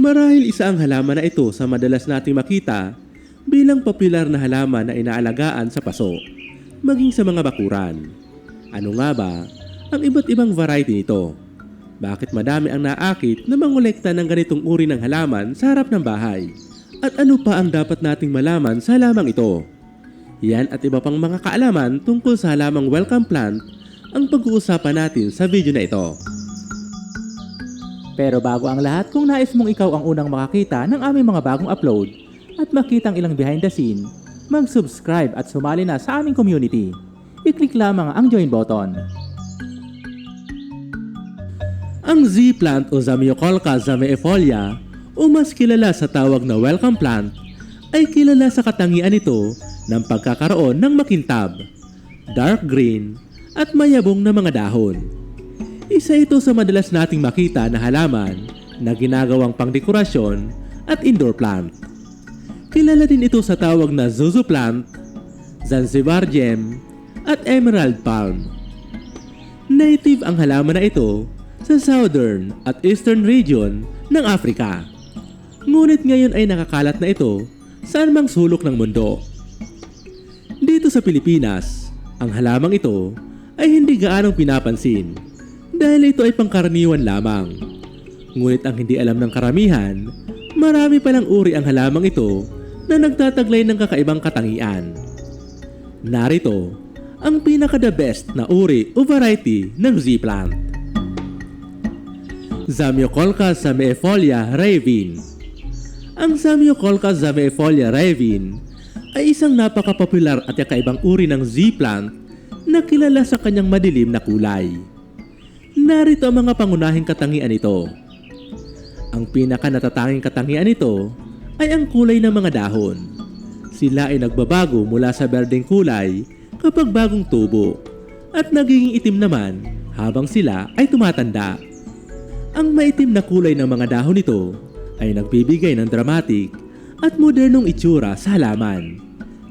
Marahil isa ang halaman na ito sa madalas nating makita bilang popular na halaman na inaalagaan sa paso, maging sa mga bakuran. Ano nga ba ang iba't ibang variety nito? Bakit madami ang naakit na mangolekta ng ganitong uri ng halaman sa harap ng bahay? At ano pa ang dapat nating malaman sa halamang ito? Yan at iba pang mga kaalaman tungkol sa halamang welcome plant ang pag-uusapan natin sa video na ito. Pero bago ang lahat, kung nais mong ikaw ang unang makakita ng aming mga bagong upload at makita ang ilang behind the scene, mag-subscribe at sumali na sa aming community. I-click lamang ang join button. Ang Z plant o Zamioculca zameifolia o mas kilala sa tawag na welcome plant ay kilala sa katangian nito ng pagkakaroon ng makintab, dark green at mayabong na mga dahon. Isa ito sa madalas nating makita na halaman na ginagawang pangdekorasyon at indoor plant. Kilala din ito sa tawag na Zuzu plant, Zanzibar gem at emerald palm. Native ang halaman na ito sa southern at eastern region ng Africa. Ngunit ngayon ay nakakalat na ito sa anumang sulok ng mundo. Dito sa Pilipinas, ang halamang ito ay hindi gaanong pinapansin dahil ito ay pangkaraniwan lamang. Ngunit ang hindi alam ng karamihan, marami palang uri ang halamang ito na nagtataglay ng kakaibang katangian. Narito ang pinaka-the best na uri o variety ng Z-plant. Zamioculca zameifolia ravine Ang Zamioculca zameifolia ravine ay isang napaka-popular at kakaibang uri ng Z-plant na kilala sa kanyang madilim na kulay. Narito ang mga pangunahing katangian nito. Ang pinaka natatanging katangian nito ay ang kulay ng mga dahon. Sila ay nagbabago mula sa berdeng kulay kapag bagong tubo at nagiging itim naman habang sila ay tumatanda. Ang maitim na kulay ng mga dahon nito ay nagbibigay ng dramatic at modernong itsura sa halaman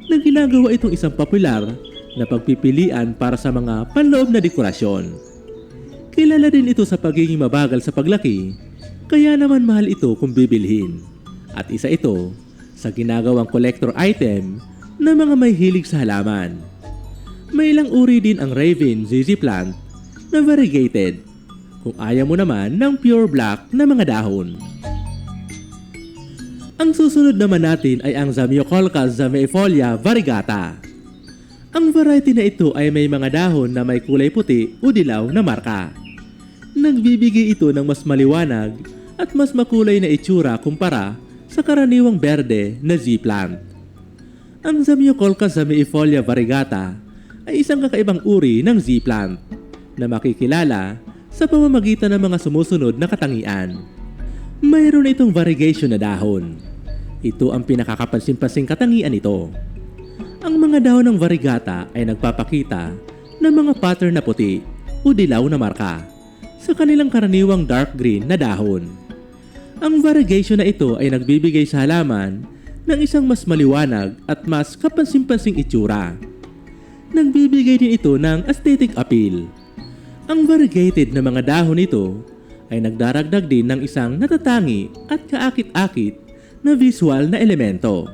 na ginagawa itong isang popular na pagpipilian para sa mga panloob na dekorasyon. Kilala din ito sa pagiging mabagal sa paglaki, kaya naman mahal ito kung bibilhin. At isa ito sa ginagawang collector item ng mga may hilig sa halaman. May ilang uri din ang Raven ZZ plant na variegated kung ayaw mo naman ng pure black na mga dahon. Ang susunod naman natin ay ang Zamioculca zameifolia variegata. Ang variety na ito ay may mga dahon na may kulay puti o dilaw na marka. Nagbibigay ito ng mas maliwanag at mas makulay na itsura kumpara sa karaniwang berde na Z-plant. Ang Zamioculca zameifolia variegata ay isang kakaibang uri ng Z-plant na makikilala sa pamamagitan ng mga sumusunod na katangian. Mayroon itong variegation na dahon. Ito ang pinakakapansin-pansing katangian nito. Ang mga dahon ng variegata ay nagpapakita ng mga pattern na puti o dilaw na marka sa kanilang karaniwang dark green na dahon. Ang variegation na ito ay nagbibigay sa halaman ng isang mas maliwanag at mas kapansin-pansing itsura. Nagbibigay din ito ng aesthetic appeal. Ang variegated na mga dahon nito ay nagdaragdag din ng isang natatangi at kaakit-akit na visual na elemento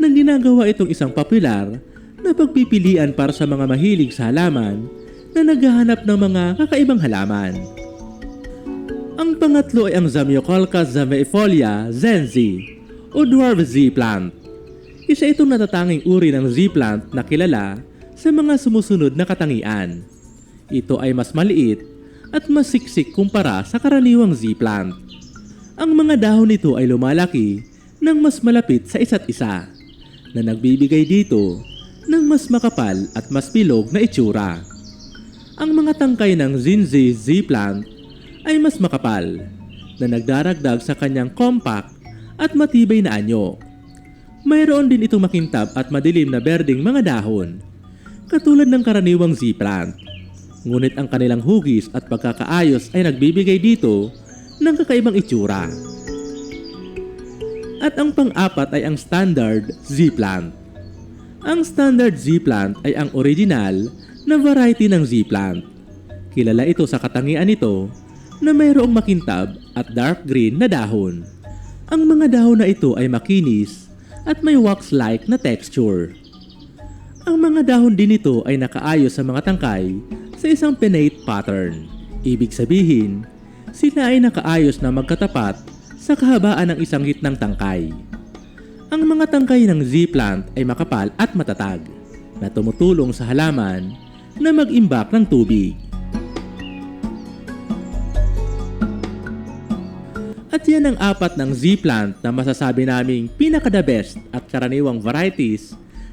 na ginagawa itong isang popular na pagpipilian para sa mga mahilig sa halaman na naghahanap ng mga kakaibang halaman. Ang pangatlo ay ang Zamioculca zameifolia zenzi o dwarf Z plant. Isa itong natatanging uri ng Z plant na kilala sa mga sumusunod na katangian. Ito ay mas maliit at mas siksik kumpara sa karaniwang Z plant. Ang mga dahon nito ay lumalaki ng mas malapit sa isa't isa na nagbibigay dito ng mas makapal at mas bilog na itsura. Ang mga tangkay ng Zinzi Z plant ay mas makapal na nagdaragdag sa kanyang compact at matibay na anyo. Mayroon din itong makintab at madilim na berdeng mga dahon, katulad ng karaniwang Z plant. Ngunit ang kanilang hugis at pagkakaayos ay nagbibigay dito ng kakaibang itsura. At ang pang-apat ay ang standard Z plant. Ang standard Z plant ay ang original na variety ng Z plant. Kilala ito sa katangian nito na mayroong makintab at dark green na dahon. Ang mga dahon na ito ay makinis at may wax-like na texture. Ang mga dahon din nito ay nakaayos sa mga tangkay sa isang pinnate pattern. Ibig sabihin, sila ay nakaayos na magkatapat sa kahabaan ng isang gitnang tangkay. Ang mga tangkay ng Z-plant ay makapal at matatag na tumutulong sa halaman na mag-imbak ng tubig. At yan ang apat ng Z-plant na masasabi naming pinaka-the best at karaniwang varieties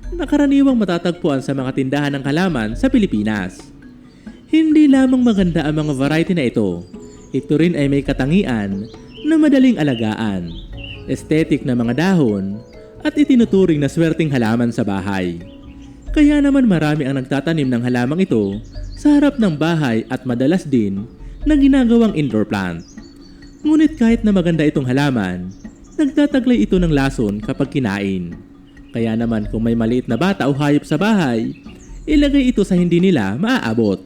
na karaniwang matatagpuan sa mga tindahan ng halaman sa Pilipinas. Hindi lamang maganda ang mga variety na ito, ito rin ay may katangian na madaling alagaan, aesthetic na mga dahon, at itinuturing na swerteng halaman sa bahay. Kaya naman marami ang nagtatanim ng halamang ito sa harap ng bahay at madalas din na ginagawang indoor plant. Ngunit kahit na maganda itong halaman, nagtataglay ito ng lason kapag kinain. Kaya naman kung may maliit na bata o hayop sa bahay, ilagay ito sa hindi nila maaabot.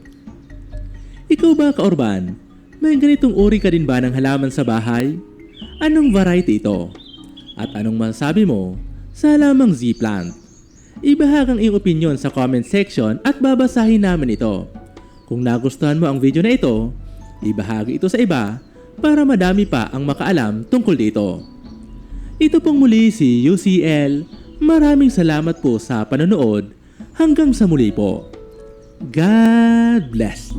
Ikaw ba, Kaorban? May ganitong uri ka din ba ng halaman sa bahay? Anong variety ito? At anong masasabi mo sa halamang Z-plant? Ibahag ang iyong opinion sa comment section at babasahin namin ito. Kung nagustuhan mo ang video na ito, ibahagi ito sa iba para madami pa ang makaalam tungkol dito. Ito pong muli si UCL. Maraming salamat po sa panonood. Hanggang sa muli po. God bless.